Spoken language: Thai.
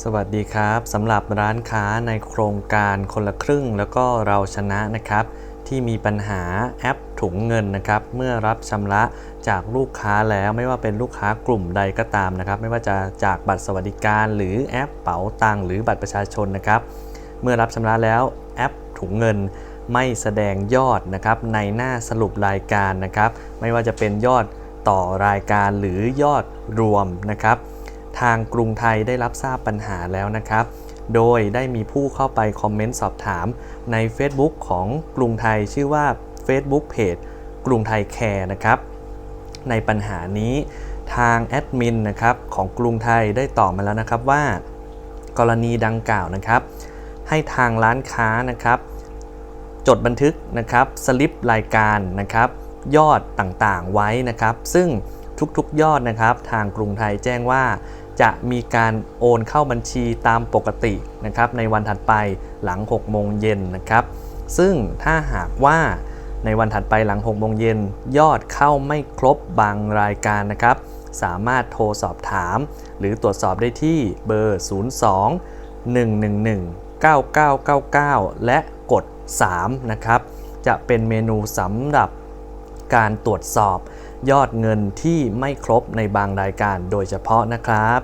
สวัสดีครับสำหรับร้านค้าในโครงการคนละครึ่ง แล้วก็เราชนะนะครับ ที่มีปัญหาแอปถุงเงินนะครับ เมื่อรับชำระจากลูกค้าแล้วไม่ว่าเป็นลูกค้ากลุ่มใดก็ตามนะครับ ไม่ว่าจะจากบัตรสวัสดิการหรือแอปเป๋าตังค์หรือบัตรประชาชนนะครับ เมื่อรับชำระแล้วแอปถุงเงินไม่แสดงยอดนะครับในหน้าสรุปรายการนะครับ ไม่ว่าจะเป็นยอดต่อรายการหรือยอดรวมนะครับ ทางกรุงไทยได้รับทราบปัญหาแล้วนะครับ โดยได้มีผู้เข้าไปคอมเมนต์สอบถามใน Facebook ของกรุงไทยชื่อว่า Facebook Page กรุงไทยแคร์นะครับ ในปัญหานี้ทางแอดมินนะครับของกรุงไทยได้ตอบมาแล้วนะครับว่า กรณีดังกล่าวนะครับ ให้ทางร้านค้านะครับ จดบันทึกนะครับสลิปรายการนะครับ ยอดต่างๆไว้นะครับ ซึ่งทุกๆยอดนะครับ ทางกรุงไทยแจ้งว่า จะมีการโอนเข้าบัญชีตามปกตินะครับในวันถัดไปหลัง 6 โมงเย็นนะครับ ซึ่งถ้าหากว่าในวันถัดไปหลัง 6 โมงเย็นยอดเข้าไม่ครบบางรายการนะครับ สามารถโทรสอบถาม หรือตรวจสอบได้ที่เบอร์ 02 111 9999 และกด 3 นะครับ จะเป็นเมนูสำหรับการตรวจสอบ ยอดเงินที่ไม่ครบในบางรายการโดยเฉพาะนะครับ